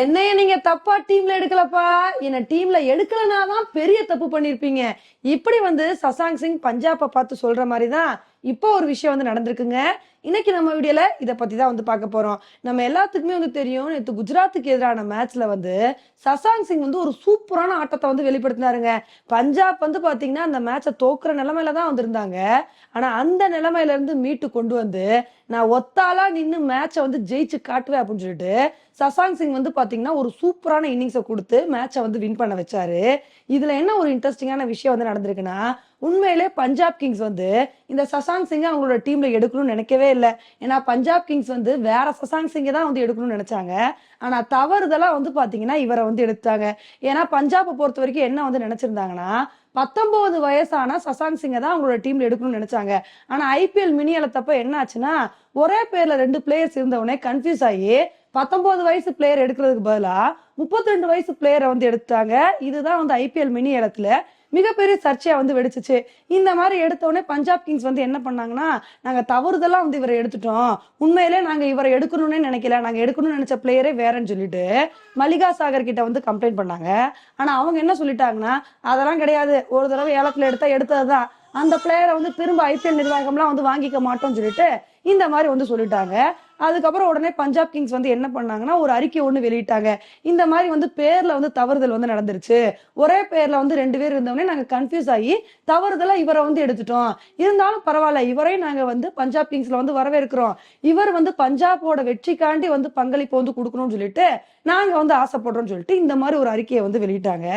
என்னைய நீங்க தப்பா டீம்ல எடுக்கலப்பா. என்ன டீம்ல எடுக்கலனா தான் பெரிய தப்பு பண்ணிருப்பீங்க. இப்படி வந்து சசாங் சிங் பஞ்சாப்பை பார்த்து சொல்ற மாதிரி தான் இப்போ ஒரு விஷயம் வந்து நடந்திருக்குங்க. இன்னைக்கு நம்ம வீடியோல இதை பத்தி தான் வந்து பார்க்க போறோம். நம்ம எல்லாத்துக்குமே வந்து தெரியும் நேற்று குஜராத்துக்கு எதிரான மேட்ச்ல வந்து சசாங் சிங் வந்து ஒரு சூப்பரான ஆட்டத்தை வந்து வெளிப்படுத்தினாருங்க. பஞ்சாப் வந்து பாத்தீங்கன்னா அந்த மேட்சை தோக்குற நிலைமையில தான் வந்திருந்தாங்க. ஆனா அந்த நிலைமையில இருந்து மீட்டு கொண்டு வந்து நான் ஒத்தாலா நின்று மேட்சை வந்து ஜெயிச்சு காட்டுவேன் அப்படின்னு சொல்லிட்டு சசாங் சிங் வந்து பாத்தீங்கன்னா ஒரு சூப்பரான இன்னிங்ஸை கொடுத்து மேட்சை வந்து வின் பண்ண வச்சாரு. இதுல என்ன ஒரு இன்ட்ரெஸ்டிங்கான விஷயம் வந்து நடந்திருக்குன்னா உண்மையிலே பஞ்சாப் கிங்ஸ் வந்து இந்த சசாங் சிங்கை அவங்களோட டீம்ல எடுக்கணும்னு நினைக்கவே இல்லை. ஏன்னா பஞ்சாப் கிங்ஸ் வந்து வேற சசாங் சிங்கை தான் வந்து எடுக்கணும்னு நினைச்சாங்க. ஆனா தவறுதலா வந்து பாத்தீங்கன்னா இவரை வந்து எடுத்தாங்க ஏன்னா பஞ்சாபை பொறுத்த வரைக்கும் என்ன வந்து நினைச்சிருந்தாங்கன்னா பத்தொன்பது வயசான சசாங் சிங்கை தான் அவங்களோட டீம்ல எடுக்கணும்னு நினைச்சாங்க. ஆனா ஐபிஎல் மினி தப்ப என்ன ஆச்சுன்னா ஒரே பேர்ல ரெண்டு பிளேயர்ஸ் இருந்தவொடனே கன்ஃபியூஸ் ஆகி பத்தொன்பது வயசு பிளேயர் எடுக்கிறதுக்கு பதிலா முப்பத்தி ரெண்டு வயசு பிளேயரை வந்து எடுத்தாங்க இதுதான் வந்து ஐபிஎல் மினி இடத்துல மிகப்பெரிய சர்ச்சையா வந்து வெடிச்சிச்சு. இந்த மாதிரி எடுத்தோடனே பஞ்சாப் கிங்ஸ் வந்து என்ன பண்ணாங்கன்னா நாங்க தவறுதெல்லாம் வந்து இவரை எடுத்துட்டோம். உண்மையிலே நாங்க இவரை எடுக்கணும்னே நினைக்கல. நாங்க எடுக்கணும்னு நினைச்ச பிளேயரே வேறன்னு சொல்லிட்டு மல்லிகா சாகர் கிட்ட வந்து கம்ப்ளைண்ட் பண்ணாங்க. ஆனா அவங்க என்ன சொல்லிட்டாங்கன்னா அதெல்லாம் கிடையாது. ஒரு தடவை ஏலத்துல எடுத்தா எடுத்ததுதான். அந்த பிளேயரை வந்து திரும்ப ஐபிஎல் நிர்வாகம்லாம் வந்து வாங்கிக்க மாட்டோம்னு சொல்லிட்டு இந்த மாதிரி வந்து சொல்லிட்டாங்க. அதுக்கப்புறம் உடனே பஞ்சாப் கிங்ஸ் வந்து என்ன பண்ணாங்கன்னா ஒரு அறிக்கை ஒன்று வெளியிட்டாங்க. இந்த மாதிரி வந்து பேர்ல வந்து தவறுதல் வந்து நடந்துருச்சு. ஒரே பேர்ல வந்து ரெண்டு பேர் இருந்தவொடனே நாங்க கன்ஃபியூஸ் ஆகி தவறுதலா இவரை வந்து எடுத்துட்டோம். இருந்தாலும் பரவாயில்ல இவரையும் நாங்க வந்து பஞ்சாப் கிங்ஸ்ல வந்து வரவேற்கிறோம். இவர் வந்து பஞ்சாபோட வெற்றிக்காண்டி வந்து பங்களிப்பு வந்து கொடுக்கணும்னு சொல்லிட்டு நாங்க வந்து ஆசைப்படுறோம்னு சொல்லிட்டு இந்த மாதிரி ஒரு அறிக்கையை வந்து வெளியிட்டாங்க.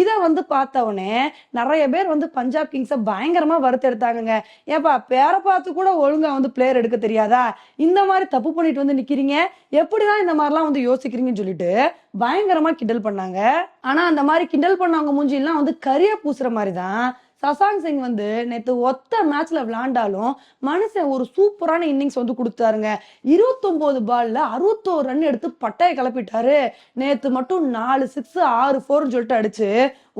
இதை வந்து பார்த்த உடனே நிறைய பேர் வந்து பஞ்சாப் கிங்ஸை பயங்கரமா வருத்தெடுத்தாங்க ஏப்பா பேரை பார்த்து கூட ஒழுங்கா வந்து பிளேயர் எடுக்க தெரியாதா? இந்த மாதிரி தப்பு பண்ணிட்டு வந்து நிக்கிறீங்க. எப்படிதான் இந்த மாதிரிலாம் வந்து யோசிக்கிறீங்கன்னு சொல்லிட்டு பயங்கரமா கிண்டல் பண்ணாங்க. ஆனா அந்த மாதிரி கிண்டல் பண்ணவங்க மூஞ்சிலாம் வந்து கரிய பூசுற மாதிரி தான் சசாங் சிங் வந்து நேற்று ஒத்த மேட்ச்ல விளையாண்டாலும் மனுஷன் ஒரு சூப்பரான இன்னிங்ஸ் வந்து கொடுத்தாருங்க. இருபத்தொம்போது பால்ல அறுபத்தோரு ரன் எடுத்து பட்டையை கிளப்பிட்டாரு. நேத்து மட்டும் நாலு சிக்ஸ் ஆறு ஃபோர்னு சொல்லிட்டு அடிச்சு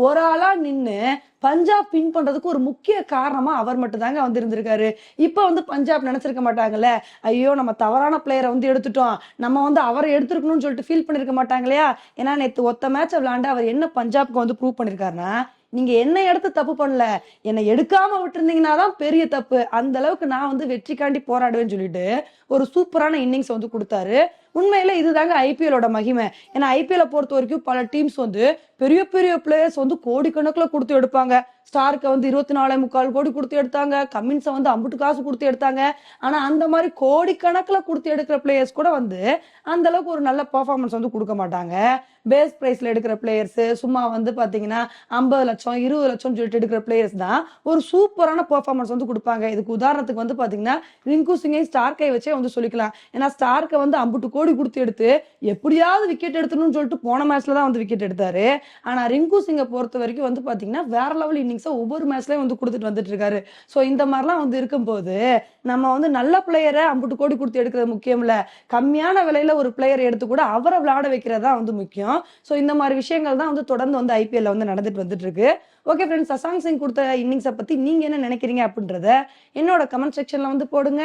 ஒரு ஆளா நின்று பஞ்சாப் வின் பண்றதுக்கு ஒரு முக்கிய காரணமா அவர் மட்டும் தாங்க வந்து இருந்திருக்காரு இப்போ வந்து பஞ்சாப் நினைச்சிருக்க மாட்டாங்கல்ல? ஐயோ நம்ம தவறான பிளேயரை வந்து எடுத்துட்டோம். நம்ம வந்து அவரை எடுத்துருக்கணும்னு சொல்லிட்டு ஃபீல் பண்ணிருக்க மாட்டாங்க இல்லையா? ஏன்னா நேற்று ஒத்த மேட்ச் விளையாண்டு அவர் என்ன பஞ்சாப்க்கு வந்து ப்ரூவ் பண்ணிருக்காருன்னா நீங்க என்ன எடுத்து தப்பு பண்ணல என்னை எடுக்காம விட்டுருந்தீங்கன்னா தான் பெரிய தப்பு. அந்த அளவுக்கு நான் வந்து வெற்றிக்காண்டி போராடுவேன்னு சொல்லிட்டு ஒரு சூப்பரான இன்னிங்ஸ் வந்து கொடுத்தாரு. உண்மையில இதுதாங்க ஐபிஎலோட மகிமை. ஏன்னா ஐபிஎல்ல பொறுத்த வரைக்கும் பல டீம்ஸ் வந்து பெரிய பெரிய பிளேயர்ஸ் வந்து கோடிக்கணக்கில் கொடுத்து எடுப்பாங்க. ஸ்டார்க்கை வந்து இருபத்தி நாலே முக்கால் கோடி கொடுத்து எடுத்தாங்க. கம்மின்ஸை வந்து அம்புட்டு காசு கொடுத்து எடுத்தாங்க. ஆனா அந்த மாதிரி கோடிக்கணக்கில் கொடுத்து எடுக்கிற பிளேயர்ஸ் கூட வந்து அந்த அளவுக்கு ஒரு நல்ல பர்ஃபார்மன்ஸ் வந்து கொடுக்க மாட்டாங்க. பேஸ் பிரைஸ்ல எடுக்கிற பிளேயர்ஸ் சும்மா வந்து பாத்தீங்கன்னா ஐம்பது லட்சம் இருபது லட்சம் சொல்லிட்டு எடுக்கிற பிளேயர்ஸ் தான் ஒரு சூப்பரான பர்ஃபார்மன்ஸ் வந்து கொடுப்பாங்க. இதுக்கு உதாரணத்துக்கு வந்து பாத்தீங்கன்னா ரிங்கு சிங்கை ஸ்டார்க்கை வச்சே வந்து சொல்லிக்கலாம். ஏன்னா ஸ்டார்க்கை வந்து அம்புட்டு கோடி கொடுத்து எடுத்து எப்படியாவது விக்கெட் எடுத்துணும்னு சொல்லிட்டு போன மேட்ச்ல தான் வந்து விக்கெட் எடுத்தாரு. ஆனா ரிங்கு சிங்கை பொறுத்த வரைக்கும் வந்து பாத்தீங்கன்னா வேற லெவல் இன்னிங்ஸை ஒவ்வொரு மேட்ச்லயும் வந்து கொடுத்துட்டு வந்துட்டு இருக்காரு. ஸோ இந்த மாதிரிலாம் வந்து இருக்கும்போது நம்ம வந்து நல்ல பிளேயரை அம்புட்டு கோடி கொடுத்து எடுக்கிறது முக்கியம் இல்ல கம்மியான விலையில ஒரு பிளேயர் எடுத்து கூட அவரை விளையாட வைக்கிறது தான் வந்து முக்கியம். ஸோ இந்த மாதிரி விஷயங்கள் தான் வந்து தொடர்ந்து வந்து ஐபிஎல்ல வந்து நடந்துட்டு வந்துட்டு இருக்கு. ஓகே ஃப்ரெண்ட்ஸ் சசாங் சிங் கொடுத்த இன்னிங்ஸை பத்தி நீங்க என்ன நினைக்கிறீங்க அப்படின்றத என்னோட கமெண்ட் செக்ஷன்ல வந்து போடுங்க.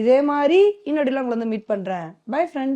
இதே மாதிரி இன்னொடியில் உங்களை வந்து மீட் பண்றேன். Bye friends